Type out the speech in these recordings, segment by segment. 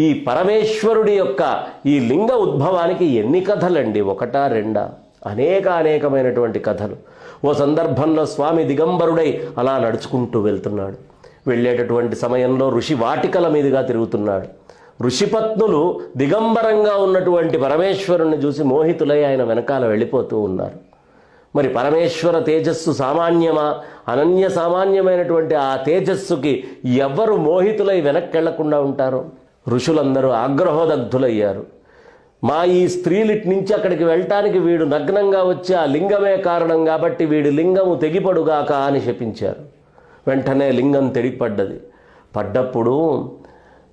ఈ పరమేశ్వరుడి యొక్క ఈ లింగ ఉద్భవానికి ఎన్ని కథలండి? ఒకటా రెండా? అనేక అనేకమైనటువంటి కథలు. ఓ సందర్భంలో స్వామి దిగంబరుడై అలా నడుచుకుంటూ వెళ్తున్నాడు. వెళ్ళేటటువంటి సమయంలో ఋషి వాటికల మీదుగా తిరుగుతున్నాడు. ఋషిపత్నులు దిగంబరంగా ఉన్నటువంటి పరమేశ్వరుణ్ణి చూసి మోహితులై ఆయన వెనకాల వెళ్ళిపోతూ ఉన్నారు. మరి పరమేశ్వర తేజస్సు సామాన్యమా? అనన్య సామాన్యమైనటువంటి ఆ తేజస్సుకి ఎవ్వరు మోహితులై వెనక్కెళ్ళకుండా ఉంటారు? ఋషులందరూ ఆగ్రహోదగ్ధులయ్యారు. మా ఈ స్త్రీలిటి నుంచి అక్కడికి వెళ్ళటానికి వీడు నగ్నంగా వచ్చి ఆ లింగమే కారణం కాబట్టి వీడి లింగము తెగిపడుగాక అని శపించారు. వెంటనే లింగం తెగిపడ్డది. పడ్డప్పుడు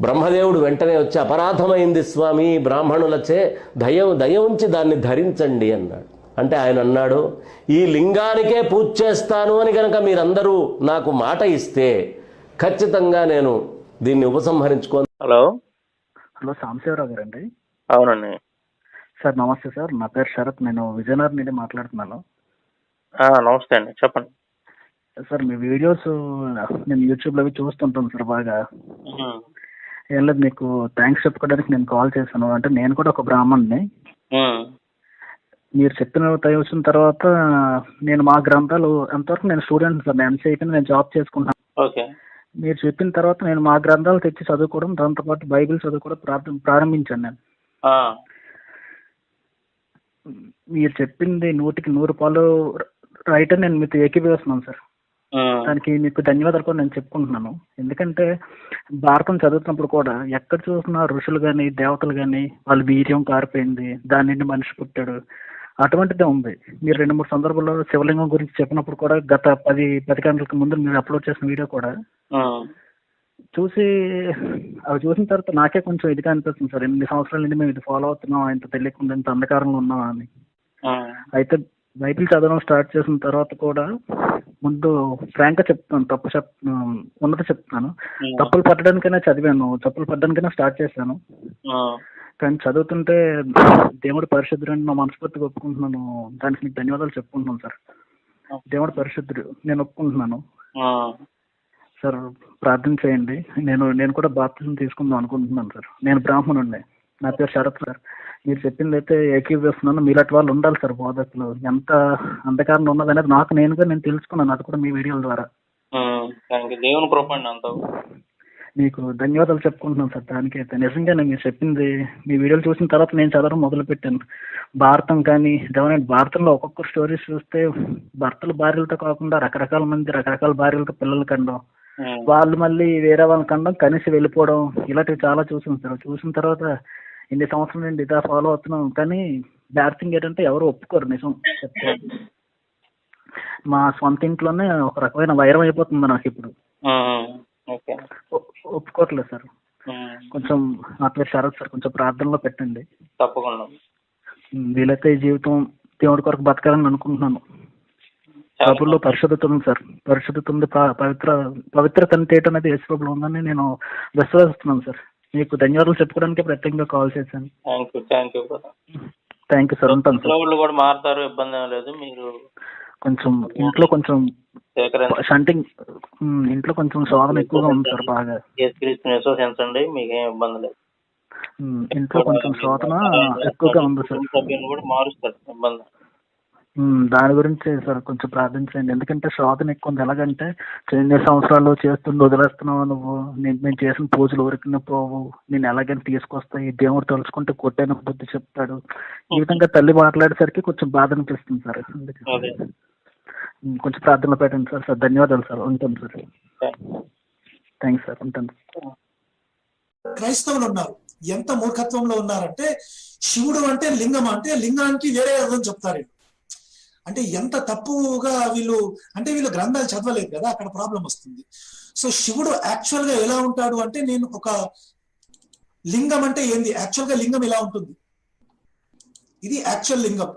బ్రహ్మదేవుడు వెంటనే వచ్చి అపరాధమైంది స్వామి బ్రాహ్మణులచే దయ దయ ఉంచి దాన్ని ధరించండి అన్నాడు. అంటే ఆయన అన్నాడు ఈ లింగానికే పూజ చేస్తాను అని కనుక మీరందరూ నాకు మాట ఇస్తే ఖచ్చితంగా నేను దీన్ని ఉపసంహరించుకో హలో. హలో సాంబశివరావు గారండి. అవునండి. సార్ నమస్తే సార్. నా పేరు శరత్. నేను విజయనగరం నుండి మాట్లాడుతున్నాను. ఆ, నమస్తే అండి. చెప్పండి. సార్ మీ వీడియోస్ నేను యూట్యూబ్లో అవి చూస్తుంటాను సార్ బాగా. ఏం లేదు మీకు థ్యాంక్స్ చెప్పుకోవడానికి నేను కాల్ చేశాను. అంటే నేను కూడా ఒక బ్రాహ్మణ్ని. మీరు చెప్పిన వచ్చిన తర్వాత నేను మా గ్రంథాలు ఎంతవరకు నేను స్టూడెంట్ సార్. నేను ఎంసీ అయిపోయింది నేను జాబ్ చేసుకుంటాను ఓకే. మీరు చెప్పిన తర్వాత నేను మా గ్రంథాలు తెచ్చి చదువుకోవడం దాంతోపాటు బైబిల్ చదువుకోవడం ప్రారంభ ప్రారంభించాను నేను. మీరు చెప్పింది నూటికి నూరు పాలు రైట్ అని నేను మీతో ఏకీభవిస్తున్నాను సార్. దానికి మీకు ధన్యవాదాలు కూడా నేను చెప్పుకుంటున్నాను. ఎందుకంటే భారతం చదువుతున్నప్పుడు కూడా ఎక్కడ చూసినా ఋషులు కానీ దేవతలు కానీ వాళ్ళ వీర్యం కారిపోయింది దాని నుండి మనిషి పుట్టాడు. అటువంటిదే ఉంది మీరు రెండు మూడు సందర్భాల్లో శివలింగం గురించి చెప్పినప్పుడు కూడా గత పది పది గంటలకు ముందు మీరు అప్లోడ్ చేసిన వీడియో కూడా. చూసి అవి చూసిన తర్వాత నాకే కొంచెం ఇదిగా అనిపిస్తుంది సార్ ఎనిమిది సంవత్సరాల నుండి మేము ఇది ఫాలో అవుతున్నాం ఇంత తెలియకుండా ఇంత అంధకారంలో ఉన్నాం అని. అయితే బైబిల్ చదవడం స్టార్ట్ చేసిన తర్వాత కూడా ముందు ఫ్రాంక్గా చెప్తాను తప్పు చెప్ ఉన్నది చెప్తాను ఉమ్. తప్పులు పట్టడానికైనా చదివాను తప్పులు పట్టడానికైనా స్టార్ట్ చేశాను. కానీ చదువుతుంటే దేవుడు పరిశుద్ధుడు నా మనస్ఫూర్తిగా ఒప్పుకుంటున్నాను. దానికి మీకు ధన్యవాదాలు చెప్పుకుంటున్నాను సార్. దేవుడు పరిశుద్ధుడు నేను ఒప్పుకుంటున్నాను. సార్ ప్రార్థన చేయండి. నేను నేను కూడా బాప్తిజం తీసుకుందాం అనుకుంటున్నాను సార్. నేను బ్రాహ్మణుడిని నా పేరు శరత్ సార్. మీరు చెప్పింది అయితే ఏకీభవిస్తున్నాను. మీలాంటి వాళ్ళు ఉండాలి సార్ బోధకులు. ఎంత అంధకారంలో ఉన్నది అనేది నాకు నేనుగా నేను తెలుసుకున్నాను. అది కూడా మీ వీడియోల ద్వారా. దేవుని కృప అండి మీకు ధన్యవాదాలు చెప్పుకుంటున్నాను సార్. దానికైతే నిజంగానే మీరు చెప్పింది మీ వీడియోలు చూసిన తర్వాత నేను చదవడం మొదలు పెట్టాను భారతం కానీ ఇదేమైనా భారతంలో ఒక్కొక్క స్టోరీస్ చూస్తే భర్తలు భార్యలతో కాకుండా రకరకాల మంది రకరకాల భార్యలతో పిల్లలు కండం. వాళ్ళు మళ్ళీ వేరే వాళ్ళని కండం కలిసి వెళ్ళిపోవడం ఇలాంటివి చాలా చూసాం సార్. చూసిన తర్వాత ఇన్ని సంవత్సరాల నుండి ఇదా ఫాలో అవుతున్నాం. కానీ బ్యాడ్ థింగ్ ఏంటంటే ఎవరు ఒప్పుకోరు నిజం మా సొంత ఇంట్లోనే ఒక రకమైన వైరం అయిపోతుంది నాకు ఇప్పుడు. ఓకే. ఒప్పుకోవట్లేదు సార్. కొంచెం పేరు శరత్ సార్ కొంచెం ప్రార్థనలో పెట్టండి. తప్పకుండా. వీలైతే ఈ జీవితం దేవుడి కొరకు బతకాలని అనుకుంటున్నాను. బైబుల్లో పరిశుద్ధత ఉంది సార్. పరిశుద్ధత ఉంది పవిత్ర పవిత్రత అంటే ఏంటనేది యేసుప్రభులో ఉందని నేను విశ్వసిస్తున్నాను సార్. మీకు ధన్యవాదాలు చెప్పుకోవడానికి ప్రత్యేకంగా కాల్ చేశాను. Thank you thank you sir. ఉంటాను సార్. కూడా మారుతారు ఇబ్బంది లేదు. మీరు కొంచెం ఇంట్లో కొంచెం ఉమ్, ఇంట్లో కొంచెం శోధన ఎక్కువగా ఉంది సార్ బాగా. మీకేం ఇబ్బంది లేదు. ఇంట్లో కొంచెం శోధన ఎక్కువగా ఉంది సార్? సభ్యులను కూడా మారుస్తారు ఇబ్బంది. ఉమ్, దాని గురించి సార్ కొంచెం ప్రార్థించండి. ఎందుకంటే శోధన ఎక్కువ ఉంది. ఎలాగంటే ఎన్ని సంవత్సరాలు చేస్తుండి వదిలేస్తున్నావు నువ్వు? నేను నేను చేసిన పూజలు ఊరికి పోవు. నేను ఎలాగైనా తీసుకొస్తా. ఈ దేవుడు తలుచుకుంటే కొట్టైన బుద్ధి చెప్తాడు. ఈ విధంగా తల్లి మాట్లాడేసరికి కొంచెం బాధ అనిపిస్తుంది సార్ కొంచెం ప్రార్థనలో పెట్టండి సార్. సార్ ధన్యవాదాలు సార్. ఉంటాను సార్. Thanks sir. ఉంటాను. క్రైస్తవులు ఉన్నారు. ఎంత మూర్ఖత్వంలో ఉన్నారంటే శివుడు అంటే లింగం అంటే లింగానికి వేరే అర్థం చెప్తారు. అంటే ఎంత తప్పుగా వీళ్ళు అంటే వీళ్ళు గ్రంథాలు చదవలేదు కదా అక్కడ ప్రాబ్లం వస్తుంది. సో శివుడు యాక్చువల్గా ఎలా ఉంటాడు అంటే నేను ఒక లింగం అంటే ఏంది? యాక్చువల్గా లింగం ఇలా ఉంటుంది? ఇది యాక్చువల్ లింగం.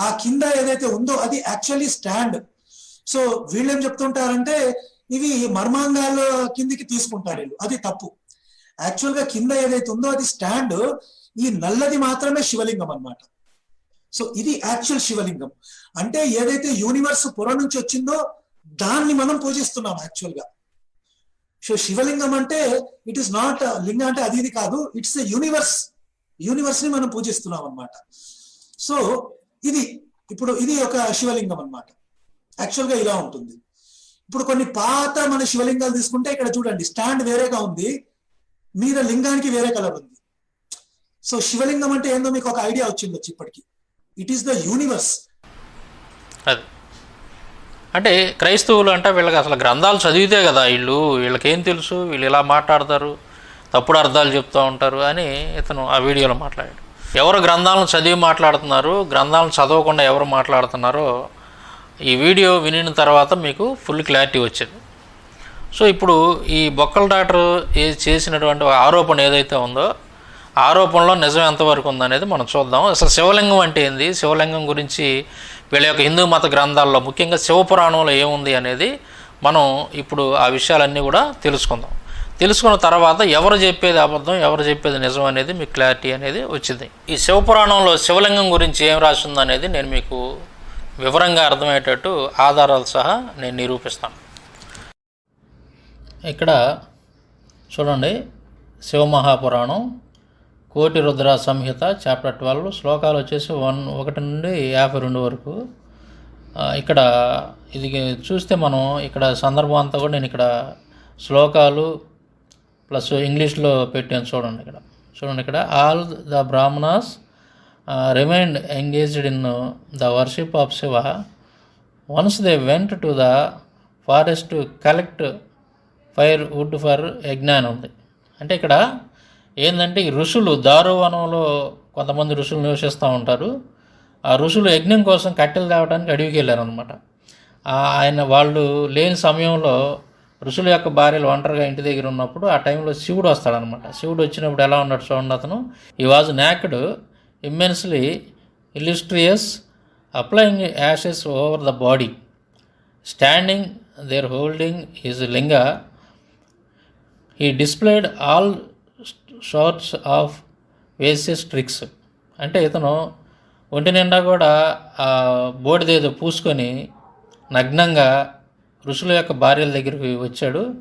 ఆ కింద ఏదైతే ఉందో అది యాక్చువల్లీ స్టాండ్. సో వీళ్ళేం చెప్తుంటారంటే ఇవి మర్మాంగాల కిందికి తీసుకుంటారు వీళ్ళు. అది తప్పు. యాక్చువల్గా కింద ఏదైతే ఉందో అది స్టాండ్ ఈ నల్లది మాత్రమే శివలింగం అన్నమాట. సో ఇది యాక్చువల్ శివలింగం. అంటే ఏదైతే యూనివర్స్ పొర నుంచి వచ్చిందో దాన్ని మనం పూజిస్తున్నాం యాక్చువల్గా సో శివలింగం అంటే ఇట్ ఇస్ నాట్ లింగ అంటే అది ఇది కాదు ఇట్స్ ఎ యూనివర్స్ యూనివర్స్ని మనం పూజిస్తున్నాం అన్నమాట. సో ఇది ఇప్పుడు ఇది ఒక శివలింగం అన్నమాట. యాక్చువల్గా ఇలా ఉంటుంది. ఇప్పుడు కొన్ని పాత మన శివలింగాలు తీసుకుంటే ఇక్కడ చూడండి స్టాండ్ వేరేగా ఉంది మీద లింగానికి వేరే కలర్ ఉంది. సో శివలింగం అంటే ఏందో మీకు ఒక ఐడియా వచ్చింది వచ్చి ఇప్పటికి. ఇట్ ఈస్ ద యూనివర్స్ అది. అంటే క్రైస్తవులు అంటే వీళ్ళకి అసలు గ్రంథాలు చదివితే కదా వీళ్ళు వీళ్ళకేం తెలుసు వీళ్ళు ఇలా మాట్లాడతారు తప్పుడు అర్థాలు చెప్తూ ఉంటారు అని ఇతను ఆ వీడియోలో మాట్లాడాడు. ఎవరు గ్రంథాలను చదివి మాట్లాడుతున్నారు గ్రంథాలను చదవకుండా ఎవరు మాట్లాడుతున్నారో ఈ వీడియో వినిన తర్వాత మీకు ఫుల్ క్లారిటీ వచ్చింది. సో ఇప్పుడు ఈ బొక్కల డాక్టర్ ఏ చేసినటువంటి ఆరోపణ ఏదైతే ఉందో ఆరోపణలో నిజం ఎంతవరకు ఉందనేది మనం చూద్దాం. అసలు శివలింగం అంటే ఏంది? శివలింగం గురించి వీళ్ళ యొక్క హిందూ మత గ్రంథాల్లో ముఖ్యంగా శివపురాణంలో ఏముంది అనేది మనం ఇప్పుడు ఆ విషయాలన్నీ కూడా తెలుసుకుందాం. తెలుసుకున్న తర్వాత ఎవరు చెప్పేది అబద్ధం ఎవరు చెప్పేది నిజం అనేది మీకు క్లారిటీ అనేది వచ్చింది. ఈ శివపురాణంలో శివలింగం గురించి ఏం రాసిందనేది నేను మీకు వివరంగా అర్థమయ్యేటట్టు ఆధారాలు సహా నేను నిరూపిస్తాను. ఇక్కడ చూడండి శివమహాపురాణం కోటి రుద్ర సంహిత చాప్టర్ ట్వెల్వ్ శ్లోకాలు వచ్చేసి వన్ ఒకటి నుండి యాభై రెండు వరకు. ఇక్కడ ఇది చూస్తే మనం ఇక్కడ సందర్భం అంతా కూడా నేను ఇక్కడ శ్లోకాలు ప్లస్ ఇంగ్లీష్లో పెట్టాను చూడండి ఇక్కడ. చూడండి ఇక్కడ all the Brahmanas remained engaged in the worship of Shiva once they went to the forest to collect firewood for యజ్ఞాన్ ఉంది. అంటే ఇక్కడ ఏంటంటే ఈ ఋషులు దారువనంలో కొంతమంది ఋషులు నివసిస్తూ ఉంటారు. ఆ ఋషులు యజ్ఞం కోసం కట్టెలు తేవడానికి అడవికి వెళ్ళారనమాట ఆయన వాళ్ళు లేని సమయంలో ఋషుల యొక్క భార్యలు ఒంటరిగా ఇంటి దగ్గర ఉన్నప్పుడు ఆ టైంలో శివుడు వస్తాడనమాట శివుడు వచ్చినప్పుడు ఎలా ఉన్నాడు చూడండి అతను. He was naked immensely illustrious applying ashes over the body standing there holding his linga he displayed all sorts of vicious tricks అంటే ఇతను ఒంటి నిండా కూడా ఆ బోడిదేదో పూసుకొని నగ్నంగా ఋషుల యొక్క భార్యల దగ్గరికి వచ్చాడు.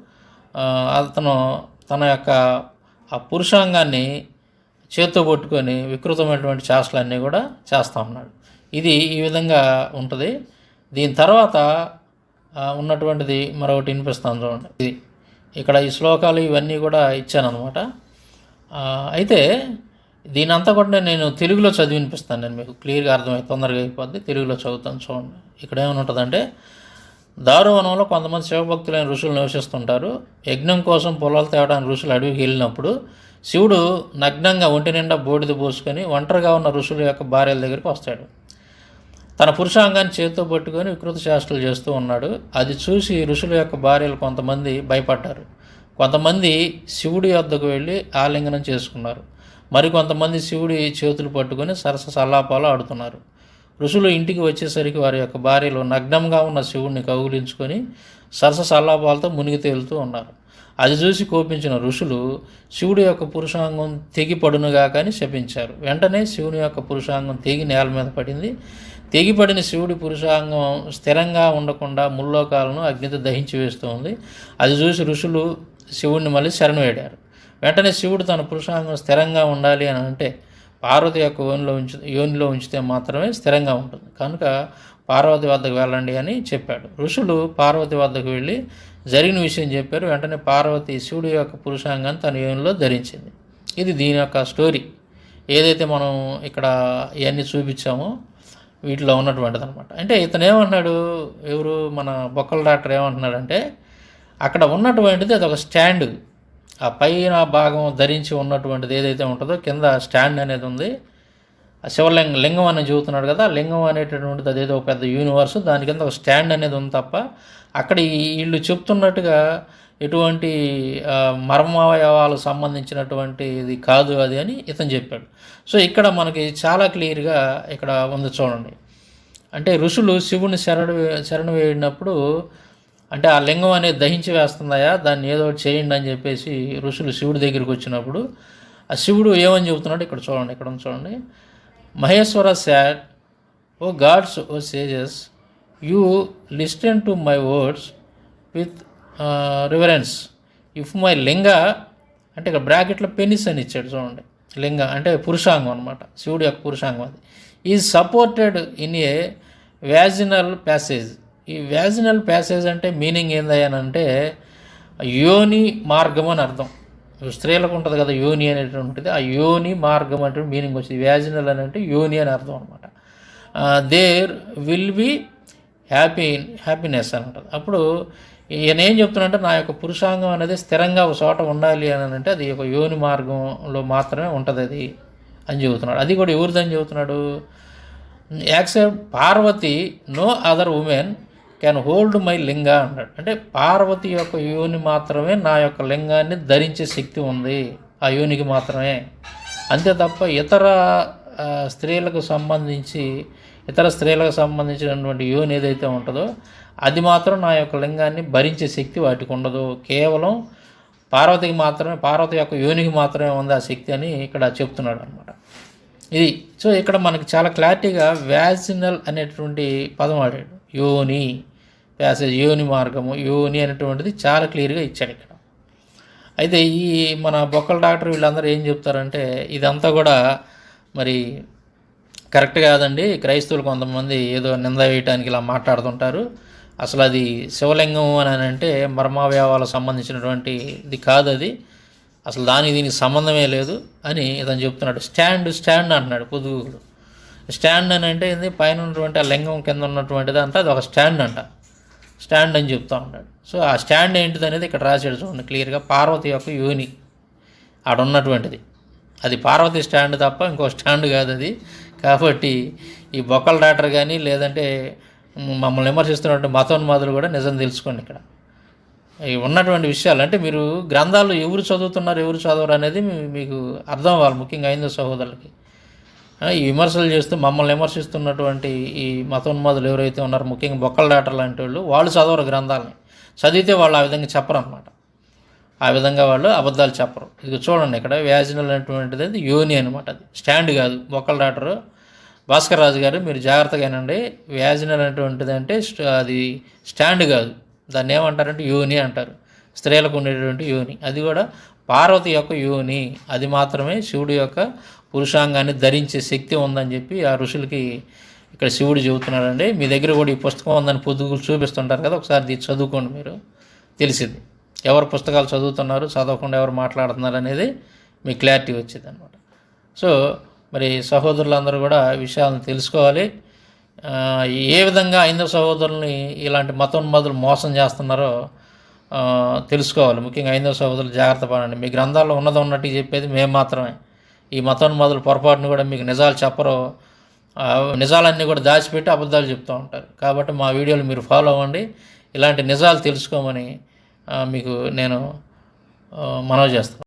అతను తన యొక్క ఆ పురుషాంగాన్ని చేత్తో పట్టుకొని వికృతమైనటువంటి చేష్టలన్నీ కూడా చేస్తూ ఉన్నాడు. ఇది ఈ విధంగా ఉంటుంది. దీని తర్వాత ఉన్నటువంటిది మరొకటి వినిపిస్తాను చూడండి. ఇది ఇక్కడ ఈ శ్లోకాలు ఇవన్నీ కూడా ఇచ్చాను అనమాట అయితే దీని అంతా కూడా నేను తెలుగులో చదివి వినిపిస్తాను నేను మీకు. క్లియర్గా అర్థమై తొందరగా అయిపోద్ది. తెలుగులో చదువుతాను చూడండి. ఇక్కడ ఏమైనా ఉంటుందంటే దారువనంలో కొంతమంది శివభక్తులైన ఋషులు నివసిస్తుంటారు. యజ్ఞం కోసం పొలాలు తేవడానికి ఋషులు అడవికి వెళ్ళినప్పుడు శివుడు నగ్నంగా ఒంటి నిండా బూడిద పోసుకొని ఒంటరిగా ఉన్న ఋషుల యొక్క భార్యల దగ్గరికి వస్తాడు. తన పురుషాంగాన్ని చేతితో పట్టుకొని వికృత శాస్త్రాలు చేస్తూ ఉన్నాడు. అది చూసి ఋషుల యొక్క భార్యలు కొంతమంది భయపడ్డారు. కొంతమంది శివుడి వద్దకు వెళ్ళి ఆలింగనం చేసుకున్నారు. మరికొంతమంది శివుడి చేతులు పట్టుకొని సరస సల్లాపాలు ఆడుతున్నారు. ఋషులు ఇంటికి వచ్చేసరికి వారి యొక్క భార్యలు నగ్నంగా ఉన్న శివుడిని కౌగిలించుకొని సరస సల్లాపాలతో మునిగి తేలుతూ ఉన్నారు. అది చూసి కోపించిన ఋషులు శివుడి యొక్క పురుషాంగం తెగి పడునుగా శపించారు. వెంటనే శివుని యొక్క పురుషాంగం తెగి నేల మీద పడింది. తెగిపడిన శివుడి పురుషాంగం స్థిరంగా ఉండకుండా ముల్లోకాలను అగ్నితో దహించి వేస్తూ ఉంది. అది చూసి ఋషులు శివుడిని మళ్ళీ శరణు వేడారు. వెంటనే శివుడు తన పురుషాంగం స్థిరంగా ఉండాలి అని అంటే పార్వతి యొక్క యోనిలో ఉంచి యోనిలో ఉంచితే మాత్రమే స్థిరంగా ఉంటుంది. కనుక పార్వతి వద్దకు వెళ్ళండి అని చెప్పాడు. ఋషులు పార్వతి వద్దకు వెళ్ళి జరిగిన విషయం చెప్పారు. వెంటనే పార్వతి శివుడి యొక్క పురుషాంగాన్ని తన యోనిలో ధరించింది. ఇది దీని యొక్క స్టోరీ. ఏదైతే మనం ఇక్కడ ఇవన్నీ చూపించామో వీటిలో ఉన్నటువంటిది అనమాట అంటే ఇతను ఏమంటున్నాడు? ఎవరు? మన బొక్కల డాక్టర్ ఏమంటున్నాడంటే అక్కడ ఉన్నటువంటిది అది ఒక స్టాండ్. ఆ పైన భాగం ధరించి ఉన్నటువంటిది ఏదైతే ఉంటుందో కింద స్టాండ్ అనేది ఉంది. శివలింగ లింగం అని చెబుతున్నాడు కదా లింగం అనేటటువంటిది అదేదో ఒక పెద్ద యూనివర్స్ దాని కింద ఒక స్టాండ్ అనేది ఉంది తప్ప అక్కడ వీళ్ళు చెప్తున్నట్టుగా ఎటువంటి మర్మావయవాలకు సంబంధించినటువంటి ఇది కాదు అది అని ఇతను చెప్పాడు. సో ఇక్కడ మనకి చాలా క్లియర్గా ఇక్కడ ఉంది చూడండి. అంటే ఋషులు శివుని శరణు శరణు వేడినప్పుడు అంటే ఆ లింగం అనేది దహించి వేస్తుందయా దాన్ని ఏదో ఒకటి చేయండి అని చెప్పేసి ఋషులు శివుడి దగ్గరికి వచ్చినప్పుడు ఆ శివుడు ఏమని చెబుతున్నాడు? ఇక్కడ చూడండి ఇక్కడ చూడండి. Maheshwara sat o gods o sages you listen to my words with reverence if my linga అంటే ఇక్కడ బ్రాకెట్లో పెనిస్ అని ఇచ్చాడు చూడండి. లింగ అంటే పురుషాంగం అనమాట శివుడి యొక్క పురుషాంగం అది. Is supported in a vaginal passage ఈ వ్యాజినల్ ప్యాసేజ్ అంటే మీనింగ్ ఏందయ్యానంటే యోని మార్గం అని అర్థం. స్త్రీలకు ఉంటుంది కదా యోని అనేటువంటిది ఆ యోని మార్గం అంటే మీనింగ్ వచ్చింది. వ్యాజినల్ అని అంటే యోని అని అర్థం అనమాట there will be happy happiness అని ఉంటుంది. అప్పుడు ఈయన ఏం చెప్తున్నాడంటే నా యొక్క పురుషాంగం అనేది స్థిరంగా ఒక చోట ఉండాలి అని అంటే అది ఒక యోని మార్గంలో మాత్రమే ఉంటుంది అది అని చెబుతున్నాడు. అది కూడా ఎవరిదని చెబుతున్నాడు? Except Parvati no other women can hold my linga అన్నాడు అంటే పార్వతి యొక్క యోని మాత్రమే నా యొక్క లింగాన్ని ధరించే శక్తి ఉంది ఆ యోనికి మాత్రమే. అంతే తప్ప ఇతర స్త్రీలకు సంబంధించి ఇతర స్త్రీలకు సంబంధించినటువంటి యోని ఏదైతే ఉంటుందో అది మాత్రం నా యొక్క లింగాన్ని భరించే శక్తి వాటికి ఉండదు. కేవలం పార్వతికి మాత్రమే పార్వతి యొక్క యోనికి మాత్రమే ఉంది ఆ శక్తి అని ఇక్కడ చెప్తున్నాడు అనమాట ఇది సో ఇక్కడ మనకి చాలా క్లారిటీగా వ్యాజినల్ అనేటువంటి పదం ఆడాడు యోని ప్యాసేజ్ యోని మార్గము యోని అనేటువంటిది చాలా క్లియర్గా ఇచ్చాడు ఇక్కడ. అయితే ఈ మన బొక్కల డాక్టర్ వీళ్ళందరూ ఏం చెప్తారంటే ఇదంతా కూడా మరి కరెక్ట్ కాదండి. క్రైస్తవులు కొంతమంది ఏదో నింద వేయటానికి ఇలా మాట్లాడుతుంటారు. అసలు అది శివలింగం అని అంటే మర్మావయవాలకు సంబంధించినటువంటి ఇది కాదు అది. అసలు దానికి దీనికి సంబంధమే లేదు అని ఇతను చెప్తున్నాడు. స్టాండ్ స్టాండ్ అంటున్నాడు పొదుగుడు. స్టాండ్ అని అంటే ఏంది? పైన ఉన్నటువంటి ఆ లింగం కింద ఉన్నటువంటిది అంతా అది ఒక స్టాండ్ అంట. స్టాండ్ అని చెప్తూ ఉంటాడు సో ఆ స్టాండ్ ఏంటిది అనేది ఇక్కడ రాశాడు చూడండి క్లియర్గా పార్వతి యొక్క యోని. ఆడున్నటువంటిది అది పార్వతి స్టాండ్ తప్ప ఇంకో స్టాండ్ కాదు అది. కాబట్టి ఈ బొక్కల డాక్టర్ కానీ లేదంటే మమ్మల్ని విమర్శిస్తున్నటువంటి మతోన్మాదులు కూడా నిజం తెలుసుకోండి ఇక్కడ. ఈ ఉన్నటువంటి విషయాలు అంటే మీరు గ్రంథాలు ఎవరు చదువుతున్నారు ఎవరు చదవరు అనేది మీకు అర్థం అవ్వాలి ముఖ్యంగా ఐదో సహోదరులకి. ఈ విమర్శలు చేస్తూ మమ్మల్ని విమర్శిస్తున్నటువంటి ఈ మతోన్మాదులు ఎవరైతే ఉన్నారో ముఖ్యంగా బొక్కల డాటర్ లాంటి వాళ్ళు వాళ్ళు చదవరు గ్రంథాలని. చదివితే వాళ్ళు ఆ విధంగా చెప్పరు అనమాట ఆ విధంగా వాళ్ళు అబద్ధాలు చెప్పరు. ఇది చూడండి ఇక్కడ వ్యాజినల్ అనేటువంటిది అది యోని అనమాట అది. స్టాండ్ కాదు బొక్కల డాటరు భాస్కర్ రాజు గారు మీరు జాగ్రత్తగా అండి వ్యాజినల్ అనేటువంటిది అంటే అది స్టాండ్ కాదు. దాన్ని ఏమంటారంటే యోని అంటారు. స్త్రీలకు ఉండేటువంటి యోని. అది కూడా పార్వతి యొక్క యోని అది మాత్రమే శివుడి యొక్క పురుషాంగాన్ని ధరించే శక్తి ఉందని చెప్పి ఆ ఋషులకి ఇక్కడ శివుడు చెబుతున్నాడండి. మీ దగ్గర కూడా ఈ పుస్తకం ఉందని పొద్దుగులు చూపిస్తుంటారు కదా ఒకసారి చదువుకోండి మీరు. తెలిసింది. ఎవరు పుస్తకాలు చదువుతున్నారు చదవకుండా ఎవరు మాట్లాడుతున్నారు అనేది మీ క్లారిటీ వచ్చింది అనమాట సో మరి సహోదరులందరూ కూడా విషయాలను తెలుసుకోవాలి. ఏ విధంగా హైందవ సహోదరుల్ని ఇలాంటి మతోన్మాదులు మోసం చేస్తున్నారో తెలుసుకోవాలి. ముఖ్యంగా ఐదవ సహోదరులు జాగ్రత్త పడండి. మీ గ్రంథాల్లో ఉన్నది ఉన్నట్టు చెప్పేది మేము మాత్రమే. ఈ మతోన్మాదులు పొరపాటును కూడా మీకు నిజాలు చెప్పరు. నిజాలన్నీ కూడా దాచిపెట్టి అబద్ధాలు చెప్తూ ఉంటారు. కాబట్టి మా వీడియోలు మీరు ఫాలో అవ్వండి. ఇలాంటి నిజాలు తెలుసుకోమని మీకు నేను మనవి చేస్తాను.